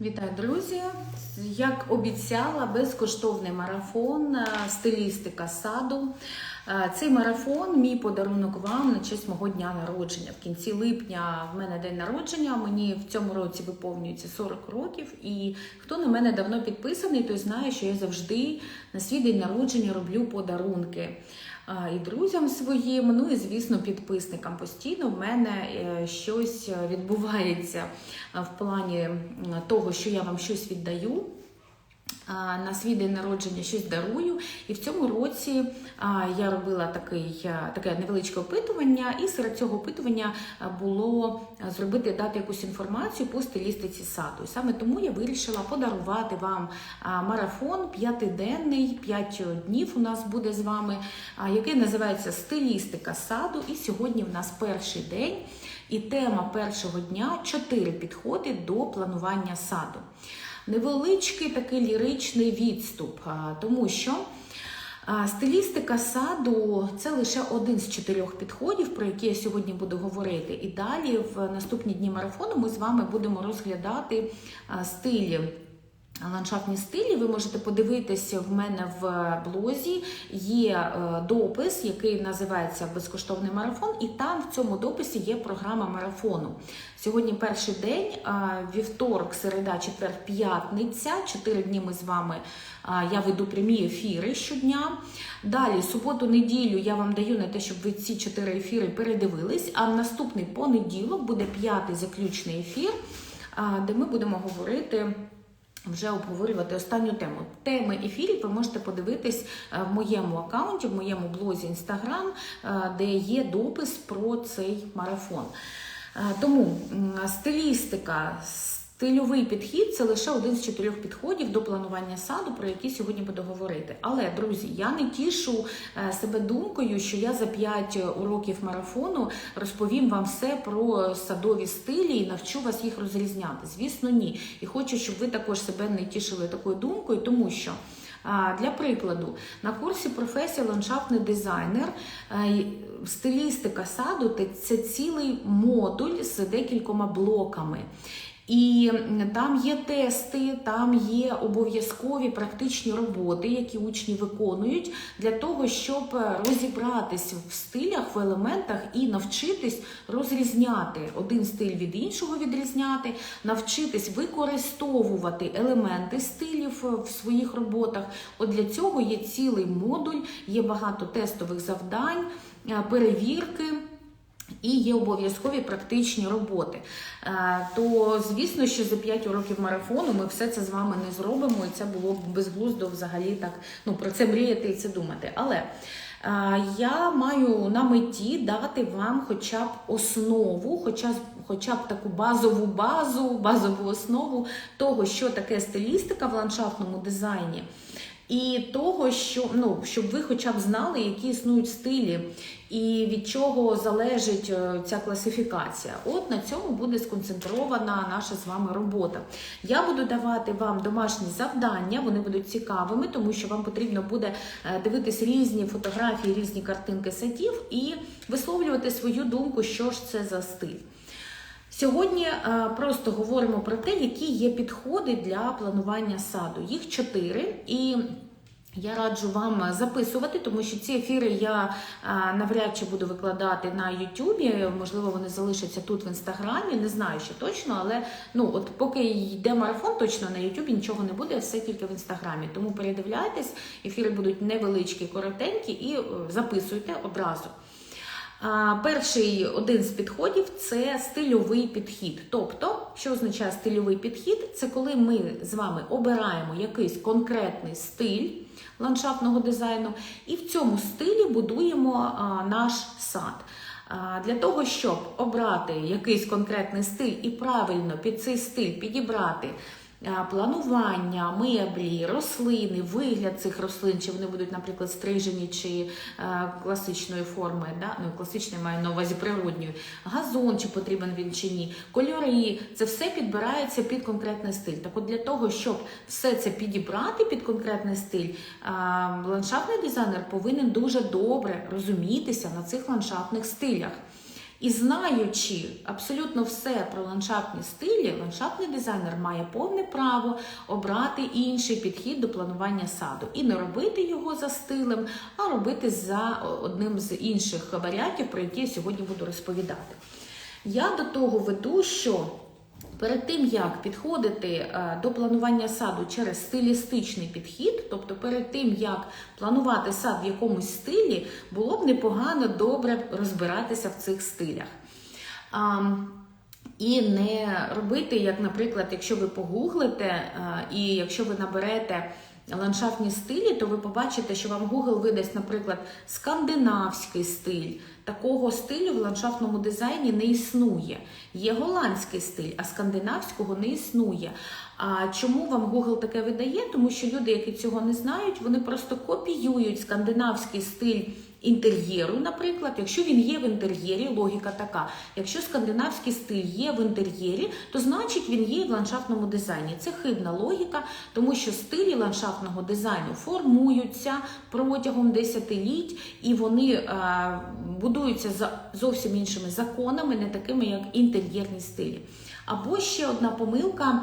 Вітаю, друзі! Як обіцяла, безкоштовний марафон е, стилістика саду. Е, Цей марафон мій подарунок вам на честь мого дня народження. В кінці липня в мене день народження. Мені в цьому році виповнюється 40 років. І хто на мене давно підписаний, той знає, що я завжди на свій день народження роблю подарунки. І друзям своїм, ну і звісно, підписникам постійно в мене е, щось відбувається в плані того, що я вам щось віддаю. На свій день народження щось дарую, і в цьому році я робила такий, таке невеличке опитування, і серед цього опитування було зробити дати якусь інформацію по стилістиці саду. І саме тому я вирішила подарувати вам марафон п'ятиденний, п'ять днів у нас буде з вами, який називається Стилістика саду. І сьогодні в нас перший день. І тема першого дня чотири підходи до планування саду. Невеличкий такий ліричний відступ, тому що стилістика саду це лише один з чотирьох підходів, про які я сьогодні буду говорити. І далі в наступні дні марафону ми з вами будемо розглядати стилі. Ландшафтні стилі ви можете подивитися в мене в блозі. Є е, допис, який називається Безкоштовний марафон, і там в цьому дописі є програма марафону. Сьогодні перший день, вівторок, середа, четвер, п'ятниця. Чотири дні ми з вами я веду прямі ефіри щодня. Далі, суботу, неділю я вам даю на те, щоб ви ці чотири ефіри передивились. А наступний понеділок буде п'ятий заключний ефір, де ми будемо говорити вже обговорювати останню тему. Теми ефірів ви можете подивитись е, в моєму аккаунті, в моєму блозі Instagram, е, де є допис про цей марафон. Е, Тому стилістика. Стильовий підхід це лише один з чотирьох підходів до планування саду, про які сьогодні буду говорити. Але, друзі, я не тішу е, себе думкою, що я за 5 уроків марафону розповім вам все про садові стилі і навчу вас їх розрізняти. Звісно, ні. І хочу, щоб ви також себе не тішили такою думкою, тому що. Для прикладу, на курсі професія ландшафтний дизайнер, е, стилістика саду це цілий модуль з декількома блоками. І там є тести, там є обов'язкові практичні роботи, які учні виконують для того, щоб розібратись в стилях, в елементах і навчитись розрізняти один стиль від іншого відрізняти, навчитись використовувати елементи стилів в своїх роботах. От для цього є цілий модуль, є багато тестових завдань, е, перевірки. І є обов'язкові практичні роботи. Е, То, звісно, що за 5 років марафону ми все це з вами не зробимо, і це було б безглуздо взагалі так ну, про це мріяти і це думати. Але е, я маю на меті дати вам хоча б основу, хоча, хоча б таку базову базу, базову основу того, що таке стилістика в ландшафтному дизайні. І того, що ну щоб ви хоча б знали, які існують стилі, і від чого залежить е, ця класифікація. От на цьому буде сконцентрована наша з вами робота. Я буду давати вам домашні завдання, вони будуть цікавими, тому що вам потрібно буде е, дивитись різні фотографії, різні картинки садів і висловлювати свою думку, що ж це за стиль. Сьогодні е, просто говоримо про те, які є підходи для планування саду. Їх чотири, я раджу вам записувати, тому що ці ефіри я навряд чи буду викладати на Ютубі. Можливо, вони залишаться тут в інстаграмі. Не знаю ще точно, але ну от поки йде марафон, точно на Ютубі нічого не буде, все тільки в інстаграмі. Тому передивляйтесь, ефіри будуть невеличкі, коротенькі, і е, записуйте одразу. Перший один з підходів це стильовий підхід. Тобто, що означає стильовий підхід? Це коли ми з вами обираємо якийсь конкретний стиль ландшафтного дизайну, і в цьому стилі будуємо наш сад. Для того, щоб обрати якийсь конкретний стиль і правильно під цей стиль підібрати планування, меблі, рослини, вигляд цих рослин, чи вони будуть, наприклад, стрижені чи е, класичної форми, да? ну, класичної маю на увазі природньої, газон, чи потрібен він чи ні, кольори, це все підбирається під конкретний стиль. Так от для того, щоб все це підібрати під конкретний стиль, а, ландшафтний дизайнер повинен дуже добре розумітися на цих ландшафтних стилях. І знаючи абсолютно все про ландшафтні стилі, ландшафтний дизайнер має повне право обрати інший підхід до планування саду і не робити його за стилем, а робити за одним з інших варіантів, про які я сьогодні буду розповідати. Я до того веду, що Перед тим як підходити е, до планування саду через стилістичний підхід, тобто перед тим як планувати сад в якомусь стилі, було б непогано добре розбиратися в цих стилях. І не робити, як, наприклад, якщо ви погуглите, е, і якщо ви наберете ландшафтні стилі, то ви побачите, що вам Google видасть, наприклад, скандинавський стиль. Такого стилю в ландшафтному дизайні не існує. Є голландський стиль, а скандинавського не існує. А чому вам Google таке видає? Тому що люди, які цього не знають, вони просто копіюють скандинавський стиль інтер'єру, наприклад, якщо він є в інтер'єрі, логіка така. Якщо скандинавський стиль є в інтер'єрі, то значить він є в ландшафтному дизайні. Це хибна логіка, тому що стилі ландшафтного дизайну формуються протягом десятиліть, і вони е, будуються за зовсім іншими законами, не такими, як інтер'єрні стилі. Або ще одна помилка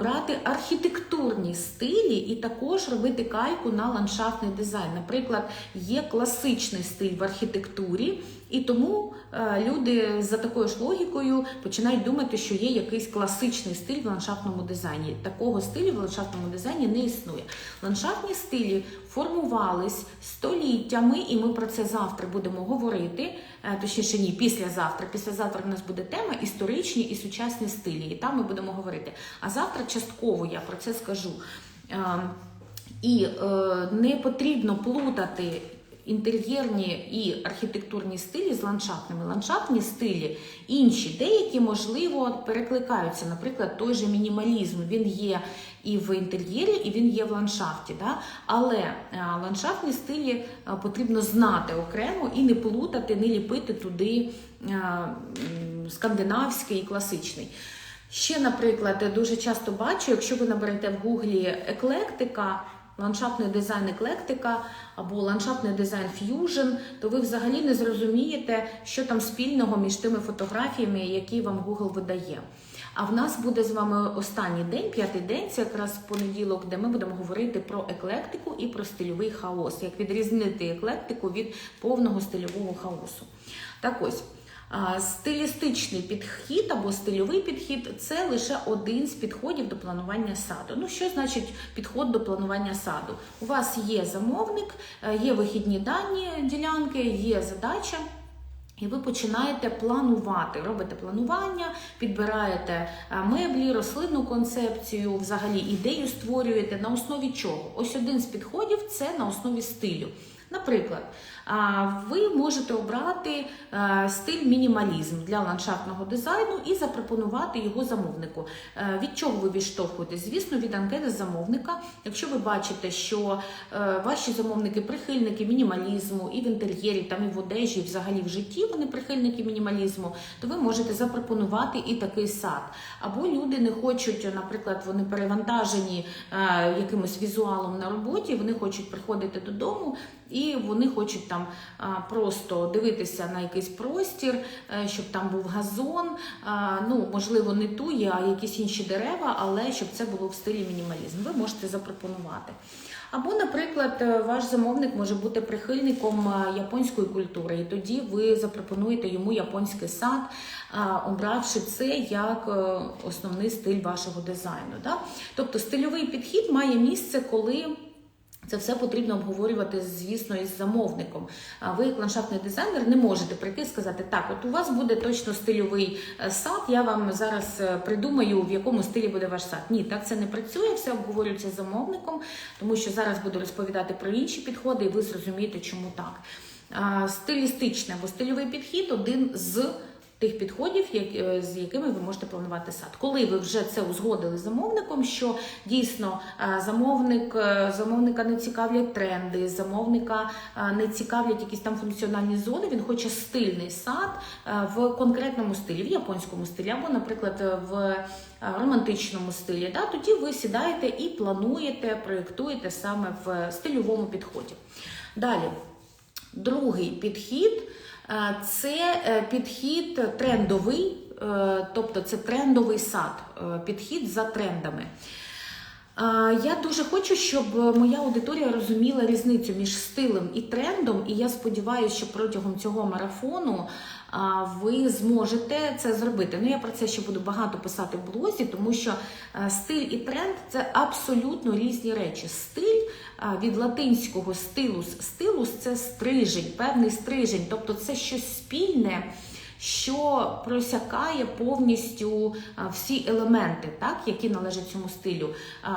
брати архітектурні стилі і також робити кальку на ландшафтний дизайн. Наприклад, є класичний стиль в архітектурі, і тому люди за такою ж логікою починають думати, що є якийсь класичний стиль в ландшафтному дизайні. Такого стилю в ландшафтному дизайні не існує. Ландшафтні стилі формувались століттями, і ми про це завтра будемо говорити. Е, точніше, ні, післязавтра. Післязавтра в нас буде тема історичні і сучасні стилі, і там ми будемо говорити. А завтра частково я про це скажу. Е, і е, не потрібно плутати інтер'єрні і архітектурні стилі з ландшафтними. Ландшафтні стилі інші, деякі, можливо, перекликаються. Наприклад, той же мінімалізм. Він є і в інтер'єрі, і він є в ландшафті. Да? Але е, ландшафтні стилі е, потрібно знати окремо і не плутати, не ліпити туди е, скандинавський і класичний. Ще, наприклад, дуже часто бачу, якщо ви наберете в гуглі еклектика ландшафтний дизайн еклектика або ландшафтний дизайн ф'южн, то ви взагалі не зрозумієте, що там спільного між тими фотографіями, які вам Google видає. А в нас буде з вами останній день, п'ятий день, це якраз понеділок, де ми будемо говорити про еклектику і про стильовий хаос, як відрізнити еклектику від повного стильового хаосу. Так ось. Стилістичний підхід або стильовий підхід це лише один з підходів до планування саду. Ну, що значить підход до планування саду? У вас є замовник, е, є вихідні дані ділянки, є задача. І ви починаєте планувати, робите планування, підбираєте е, меблі, рослинну концепцію, взагалі ідею створюєте на основі чого? Ось один з підходів це на основі стилю. Наприклад, ви можете обрати е, стиль мінімалізм для ландшафтного дизайну і запропонувати його замовнику. Е, від чого ви відштовхуєтесь? Звісно, від анкети замовника. Якщо ви бачите, що е, ваші замовники прихильники мінімалізму і в інтер'єрі, там і в одежі, і взагалі в житті вони прихильники мінімалізму, то ви можете запропонувати і такий сад. Або люди не хочуть, наприклад, вони перевантажені якимось візуалом на роботі, вони хочуть приходити додому і вони хочуть там просто дивитися на якийсь простір, е, щоб там був газон. Ну, можливо, не тує, а якісь інші дерева, але щоб це було в стилі мінімалізм. Ви можете запропонувати. Або, наприклад, е, ваш замовник може бути прихильником е, японської культури, і тоді ви запропонуєте йому японський сад, обравши це як основний стиль вашого дизайну. Тобто стильовий підхід має місце, коли це все потрібно обговорювати, звісно, із замовником. А ви, як ландшафтний дизайнер, не можете прийти і сказати, так, от у вас буде точно стильовий е, сад, я вам зараз е, придумаю, в якому стилі буде ваш сад. Ні, так це не працює, все обговорюється з замовником, тому що зараз буду розповідати про інші підходи, і ви зрозумієте, чому так. Стилістичний або стильовий підхід один з тих підходів, е, з якими ви можете планувати сад. Коли ви вже це узгодили з замовником, що дійсно е, замовник, е, замовника не цікавлять тренди, замовника не цікавлять якісь там функціональні зони, він хоче стильний сад в конкретному стилі, в японському стилі, або, наприклад, в романтичному стилі. Да? Тоді ви сідаєте і плануєте, проєктуєте саме в стильовому підході. Далі, другий підхід. Е, Це е, підхід трендовий, е, тобто це трендовий сад, підхід за трендами. Я дуже хочу, щоб моя аудиторія розуміла різницю між стилем і трендом, і я сподіваюся, що протягом цього марафону ви зможете це зробити. Ну я про це ще буду багато писати в блозі, тому що стиль і тренд це абсолютно різні речі. Стиль від латинського стилус, стилус це стрижень, певний стрижень, тобто це щось спільне що просякає повністю всі елементи, так, які належать цьому стилю.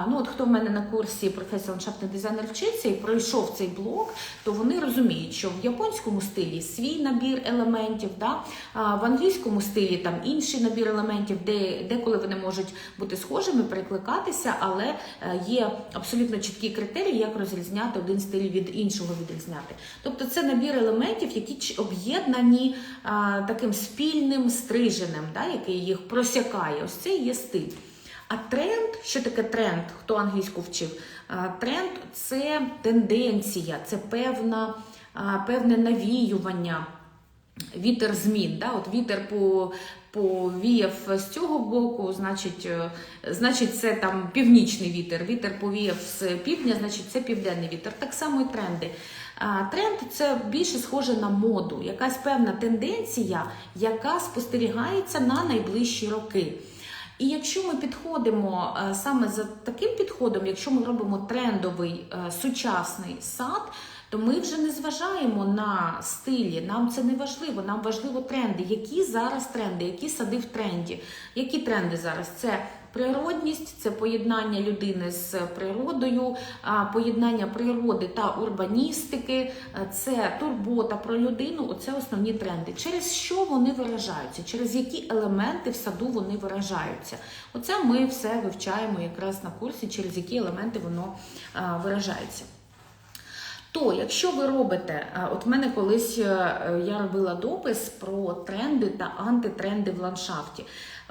Ну, от Хто в мене на курсі професія ландшафтний дизайнер вчиться і пройшов цей блок, то вони розуміють, що в японському стилі свій набір елементів, да? в англійському стилі там інший набір елементів, де деколи вони можуть бути схожими, перекликатися, але е, є абсолютно чіткі критерії, як розрізняти один стиль від іншого відрізняти. Тобто це набір елементів, які об'єднані а, таким спільним стриженем, да, який їх просякає. Ось це є стиль. А тренд, що таке тренд? Хто англійську вчив? Тренд це тенденція, це певна, певне навіювання. Вітер змін, да? от вітер по, повіяв з цього боку, значить, е, значить, це там північний вітер. Вітер повіяв з півдня, значить, це південний вітер. Так само і тренди. Тренд це більше схоже на моду, якась певна тенденція, яка спостерігається на найближчі роки. І якщо ми підходимо е, саме за таким підходом, якщо ми робимо трендовий е, сучасний сад, то ми вже не зважаємо на стилі. Нам це не важливо. Нам важливо тренди. Які зараз тренди, які сади в тренді? Які тренди зараз? Це природність, це поєднання людини з природою, поєднання природи та урбаністики, е, це турбота про людину. Оце основні тренди. Через що вони виражаються? Через які елементи в саду вони виражаються? Оце ми все вивчаємо якраз на курсі, через які елементи воно виражається. То, якщо ви робите, е, от в мене колись е, я робила допис про тренди та антитренди в ландшафті.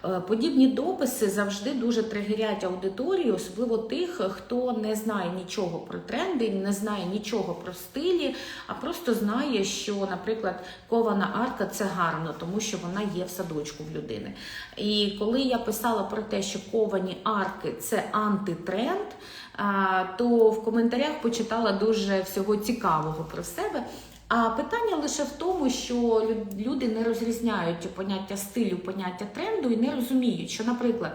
Е, Подібні дописи завжди дуже тригерять аудиторію, особливо тих, хто не знає нічого про тренди, не знає нічого про стилі, а просто знає, що, наприклад, кована арка це гарно, тому що вона є в садочку в людини. І коли я писала про те, що ковані арки це антитренд. То в коментарях почитала дуже всього цікавого про себе. А питання лише в тому, що люди не розрізняють поняття стилю, поняття тренду і не розуміють, що, наприклад,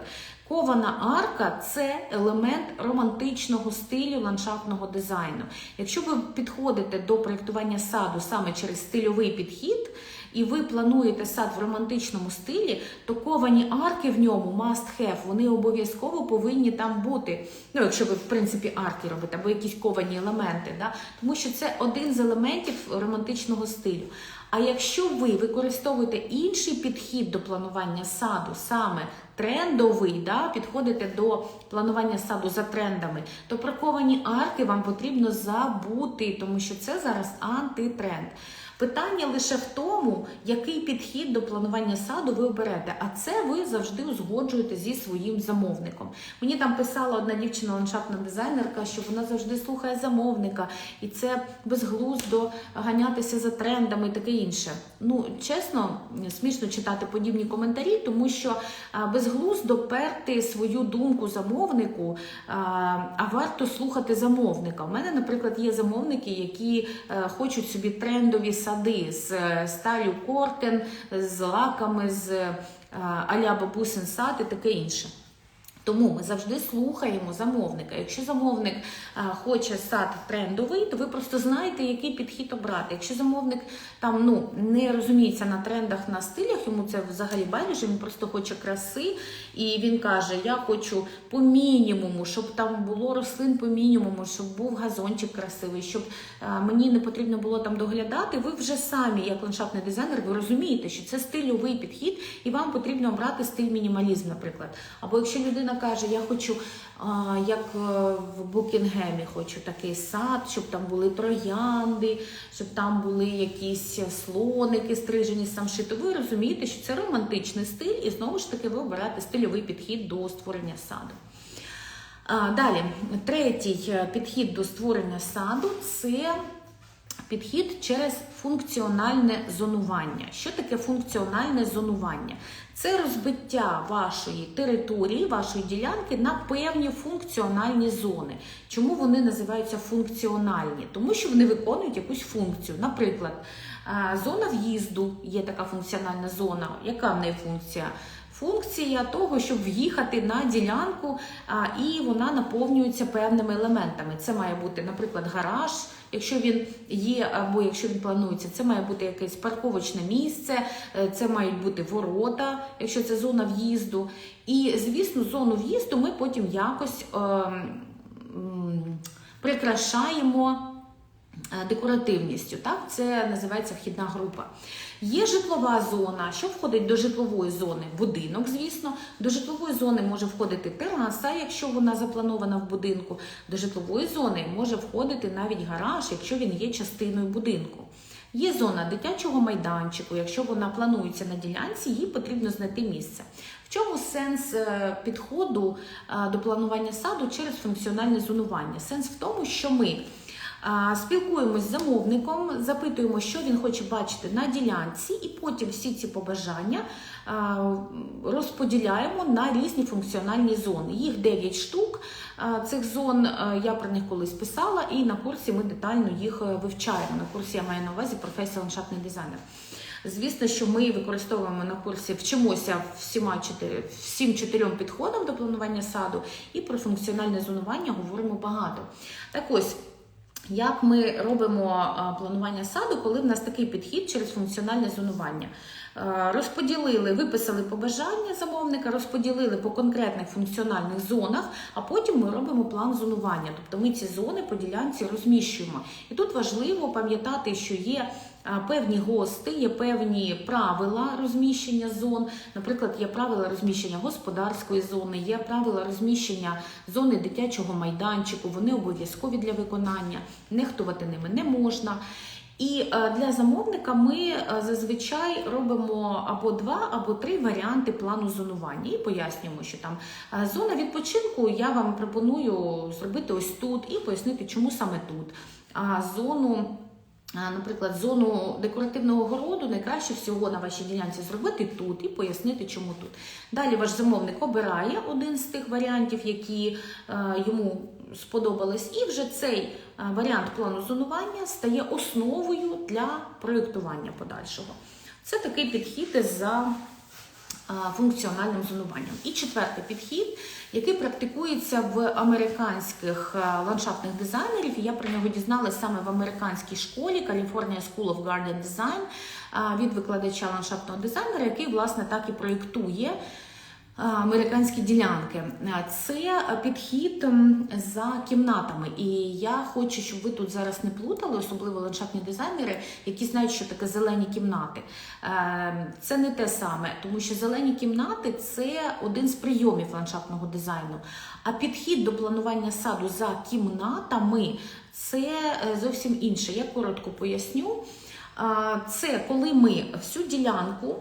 кована арка це елемент романтичного стилю ландшафтного дизайну. Якщо ви підходите до проєктування саду саме через стильовий підхід, і ви плануєте сад в романтичному стилі, то ковані арки в ньому must have, вони обов'язково повинні там бути. Ну, якщо ви, в принципі, арки робите, або якісь ковані елементи, да? тому що це один з елементів романтичного стилю. А якщо ви використовуєте інший підхід до планування саду, саме трендовий, да, підходите до планування саду за трендами, то про ковані арки вам потрібно забути, тому що це зараз антитренд. Питання лише в тому, який підхід до планування саду ви оберете, а це ви завжди узгоджуєте зі своїм замовником. Мені там писала одна дівчина, ландшафтна дизайнерка, що вона завжди слухає замовника, і це безглуздо ганятися за трендами і таке інше. Ну, чесно, смішно читати подібні коментарі, тому що безглуздо перти свою думку замовнику, а, а варто слухати замовника. У мене, наприклад, є замовники, які е, хочуть собі трендові сади з е, сталю кортен, з лаками, з е, а-ля бабусин сад і таке інше. Тому ми завжди слухаємо замовника. Якщо замовник а, хоче сад трендовий, то ви просто знаєте, який підхід обрати. Якщо замовник там ну не розуміється на трендах, на стилях, йому це взагалі байдуже, він просто хоче краси, і він каже: Я хочу по мінімуму, щоб там було рослин по мінімуму, щоб був газончик красивий, щоб мені не потрібно було там доглядати. Ви вже самі, як ландшафтний дизайнер, ви розумієте, що це стильовий підхід, і вам потрібно обрати стиль мінімалізм, наприклад. Або якщо людина каже, я хочу, як е, в Букінгемі, хочу такий сад, щоб там були троянди, щоб там були якісь слоники стрижені самшиту. Ви розумієте, що це романтичний стиль, і знову ж таки ви обираєте стильовий підхід до створення саду. Далі, третій е, підхід до створення саду це підхід через функціональне зонування. Що таке функціональне зонування? Це розбиття вашої території, вашої ділянки на певні функціональні зони. Чому вони називаються функціональні? Тому що вони виконують якусь функцію. Наприклад, е, зона в'їзду є така функціональна зона. Яка в неї функція? Функція того, щоб в'їхати на ділянку, і вона наповнюється певними елементами. Це має бути, наприклад, гараж, якщо він є, або якщо він планується, це має бути якесь парковочне місце, е, це мають бути ворота, якщо це зона в'їзду. І, звісно, зону в'їзду ми потім якось е, прикрашаємо. е, Декоративністю, так, це називається вхідна група. Є житлова зона. Що входить до житлової зони? Будинок, звісно. До житлової зони може входити тераса, якщо вона запланована в будинку. До житлової зони може входити навіть гараж, якщо він є частиною будинку. Є зона дитячого майданчику. Якщо вона планується на ділянці, їй потрібно знайти місце. В чому сенс е, підходу е, до планування саду через функціональне зонування? Сенс в тому, що ми Спілкуємось з замовником, запитуємо, що він хоче бачити на ділянці, і потім всі ці побажання розподіляємо на різні функціональні зони. Їх 9 штук. Цих зон я про них колись писала, і на курсі ми детально їх е, вивчаємо. На курсі я маю на увазі професія ландшафтний дизайнер. Звісно, що ми використовуємо на курсі, вчимося всіма чотири, всім чотирьом підходам до планування саду, і про функціональне зонування говоримо багато. Так ось. Як ми робимо планування саду, коли в нас такий підхід через функціональне зонування? Е, Розподілили, виписали побажання замовника, розподілили по конкретних функціональних зонах, а потім ми робимо план зонування. Тобто ми ці зони по ділянці розміщуємо. І тут важливо пам'ятати, що є певні гости, є певні правила розміщення зон. Наприклад, є правила розміщення господарської зони, є правила розміщення зони дитячого майданчику. Вони обов'язкові для виконання, нехтувати ними не можна. І е, для замовника ми е, зазвичай робимо або два, або три варіанти плану зонування і пояснюємо, що там е, зона відпочинку я вам пропоную зробити ось тут і пояснити, чому саме тут. А зону. Наприклад, зону декоративного городу найкраще всього на вашій ділянці зробити тут і пояснити, чому тут. Далі ваш замовник обирає один з тих варіантів, які е, йому сподобались, і вже цей е, варіант плану зонування стає основою для проєктування подальшого. Це такий підхід за функціональним зонуванням. І четвертий підхід, який практикується в американських е, ландшафтних дизайнерів. Я про нього дізналася саме в американській школі California School of Garden Design е, від викладача ландшафтного дизайнера, який власне так і проєктує. Американські ділянки це підхід за кімнатами, і я хочу, щоб ви тут зараз не плутали, особливо ландшафтні дизайнери, які знають, що таке зелені кімнати. Е, Це не те саме, тому що зелені кімнати це один з прийомів ландшафтного дизайну. А підхід до планування саду за кімнатами це е, зовсім інше. Я коротко поясню. Це коли ми всю ділянку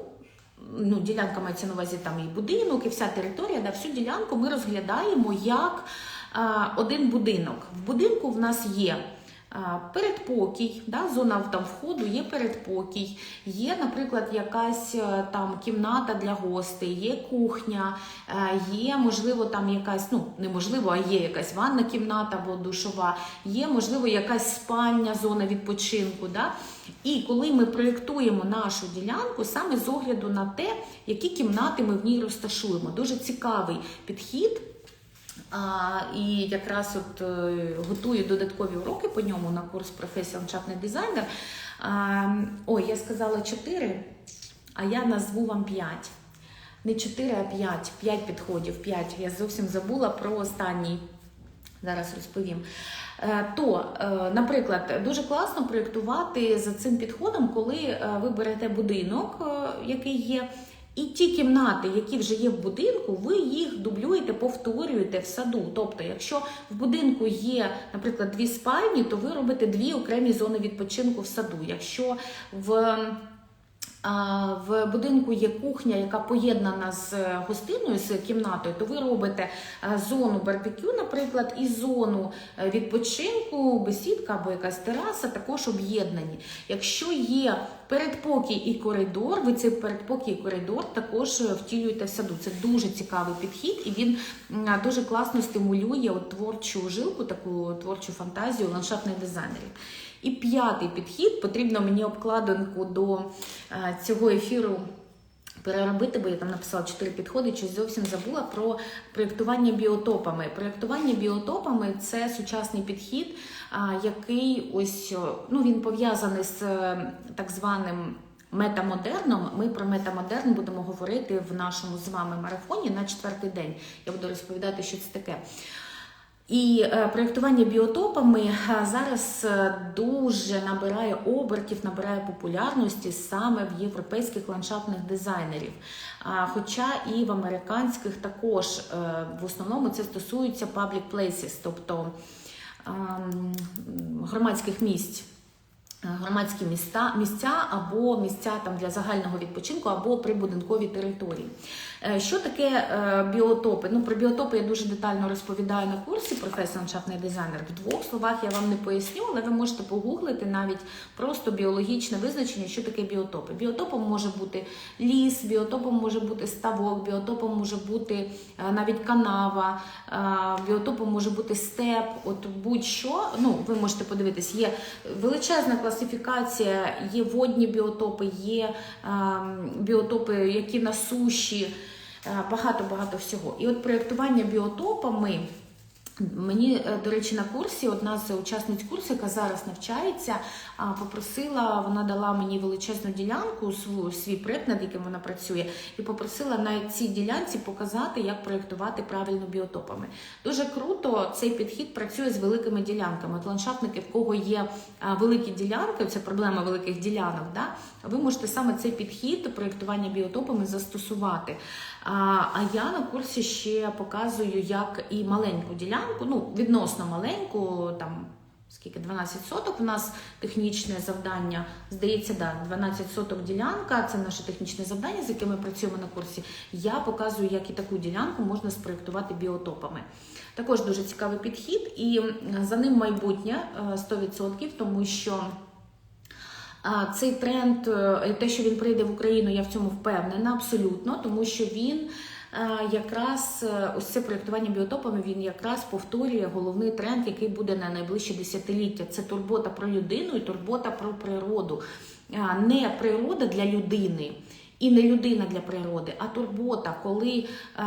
ну, ділянка мається на увазі там і будинок, і вся територія, да, всю ділянку ми розглядаємо як а, один будинок. В будинку в нас є передпокій, да, зона там входу є передпокій, є, наприклад, якась е, там кімната для гостей, є кухня, е, є, можливо, там якась, ну неможливо, а є якась ванна кімната або душова, є, можливо, якась спальня, зона відпочинку. Да? І коли ми проєктуємо нашу ділянку саме з огляду на те, які кімнати ми в ній розташуємо. Дуже цікавий підхід. І якраз от е, готую додаткові уроки по ньому на курс професія ландшафтний дизайнер. А, ой, я сказала 4, а я назву вам 5. Не 4, а 5. 5 підходів, 5. Я зовсім забула про останній. Зараз розповім. Е, То, е, наприклад, дуже класно проєктувати за цим підходом, коли ви берете будинок, який є, і ті кімнати, які вже є в будинку, ви їх дублюєте, повторюєте в саду. Тобто, якщо в будинку є, наприклад, дві спальні, то ви робите дві окремі зони відпочинку в саду. Якщо в в будинку є кухня, яка поєднана з гостиною, з кімнатою, то ви робите зону барбекю, наприклад, і зону е, відпочинку, бесідка або якась тераса, також об'єднані. Якщо є передпокій і коридор, ви цей передпокій і коридор також е, втілюєте в саду. Це дуже цікавий підхід, і він дуже класно стимулює от творчу жилку, таку творчу фантазію ландшафтних дизайнерів. І п'ятий підхід потрібно мені обкладинку до е, цього ефіру. Переробити, бо я там написала чотири підходи, щось зовсім забула про проєктування біотопами. Проєктування біотопами це сучасний підхід, який ось ну він пов'язаний з е, так званим метамодерном. Ми про метамодерн будемо говорити в нашому з вами марафоні на четвертий день. Я буду розповідати, що це таке. І е, проєктування біотопами е, зараз е, дуже набирає обертів, набирає популярності саме в європейських ландшафтних дизайнерів. Хоча і в американських також в основному це стосується public places, тобто ем, громадських місць. Громадські міста, місця або місця там для загального відпочинку, або прибудинкові території. Е, Що таке е, біотопи? Ну про біотопи я дуже детально розповідаю на курсі професія ландшафтний дизайнер. В двох словах я вам не поясню, але ви можете погуглити навіть просто біологічне визначення, що таке біотопи. Біотопом може бути ліс, біотопом може бути ставок, біотопом може бути е, навіть канава, біотопом може бути степ. От будь-що. Ну ви можете подивитись, є величезна класифікація, є водні біотопи, є ем, біотопи, які на суші багато-багато всього. І от проєктування біотопами. Мені, е, до речі, на курсі одна з учасниць курсу, яка зараз навчається, попросила, вона дала мені величезну ділянку, свій, свій проєкт, над яким вона працює, і попросила на цій ділянці показати, як проєктувати правильно біотопами. Дуже круто цей підхід працює з великими ділянками. От ландшафтники, в кого є великі ділянки, це проблема великих ділянок. Да? Ви можете саме цей підхід проєктування біотопами застосувати. А я на курсі ще показую, як і маленьку ділянку, ну відносно маленьку, там скільки 12 соток. У нас технічне завдання. Здається, да, 12 соток ділянка. Це наше технічне завдання, з яким ми працюємо на курсі. Я показую, як і таку ділянку можна спроєктувати біотопами. Також дуже цікавий підхід, і за ним майбутнє е, 100%, тому що. Цей тренд, е, те, що він прийде в Україну, я в цьому впевнена абсолютно, тому що він е, якраз е, ось це проєктування біотопами, він якраз повторює головний тренд, який буде на найближче десятиліття. Це турбота про людину і турбота про природу. Не природа для людини. І не людина для природи, а турбота, коли е,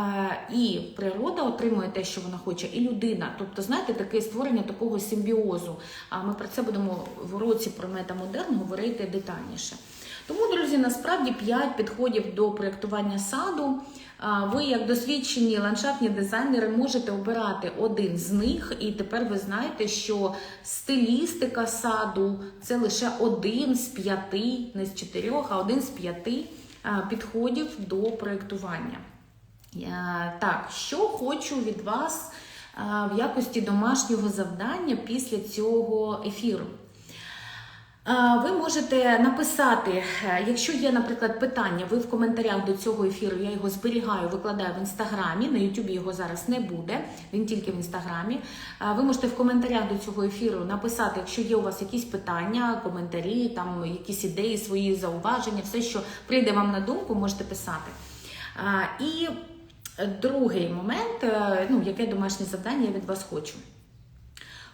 і природа отримує те, що вона хоче, і людина. Тобто, знаєте, таке створення такого симбіозу. А ми про це будемо в уроці про метамодерн говорити детальніше. Тому, друзі, насправді 5 підходів до проєктування саду. Ви, як досвідчені ландшафтні дизайнери, можете обирати один з них, і тепер ви знаєте, що стилістика саду це лише один з п'яти, не з чотирьох, а один з п'яти підходів до проєктування. Е, Так, що хочу від вас в якості домашнього завдання після цього ефіру. Ви можете написати, е, якщо є, наприклад, питання, ви в коментарях до цього ефіру, я його зберігаю, викладаю в інстаграмі. На Ютубі його зараз не буде, він тільки в інстаграмі. Ви можете в коментарях до цього ефіру написати, якщо є у вас якісь питання, коментарі, там якісь ідеї, свої зауваження, все, що прийде вам на думку, можете писати. І другий момент, е, ну, яке домашнє завдання я від вас хочу.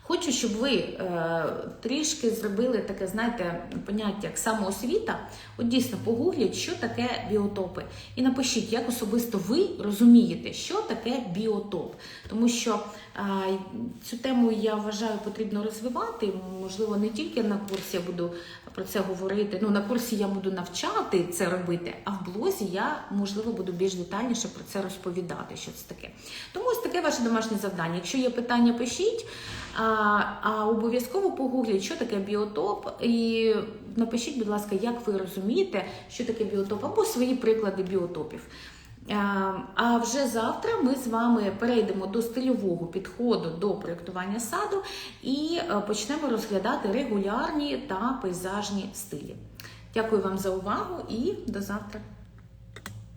Хочу, щоб ви е, трішки зробили таке, знаєте, поняття як самоосвіта. От дійсно погугліть, що таке біотопи. І напишіть, як особисто ви розумієте, що таке біотоп. Тому що е, цю тему я вважаю потрібно розвивати. Можливо, не тільки на курсі я буду про це говорити. Ну, на курсі я буду навчати це робити, а в блозі я, можливо, буду більш детальніше про це розповідати, що це таке. Тому ось таке ваше домашнє завдання. Якщо є питання, пишіть. А, а обов'язково погугліть, що таке біотоп, і напишіть, будь ласка, як ви розумієте, що таке біотоп, або свої приклади біотопів. А, А вже завтра ми з вами перейдемо до стильового підходу до проєктування саду і е, почнемо розглядати регулярні та пейзажні стилі. Дякую вам за увагу і до завтра.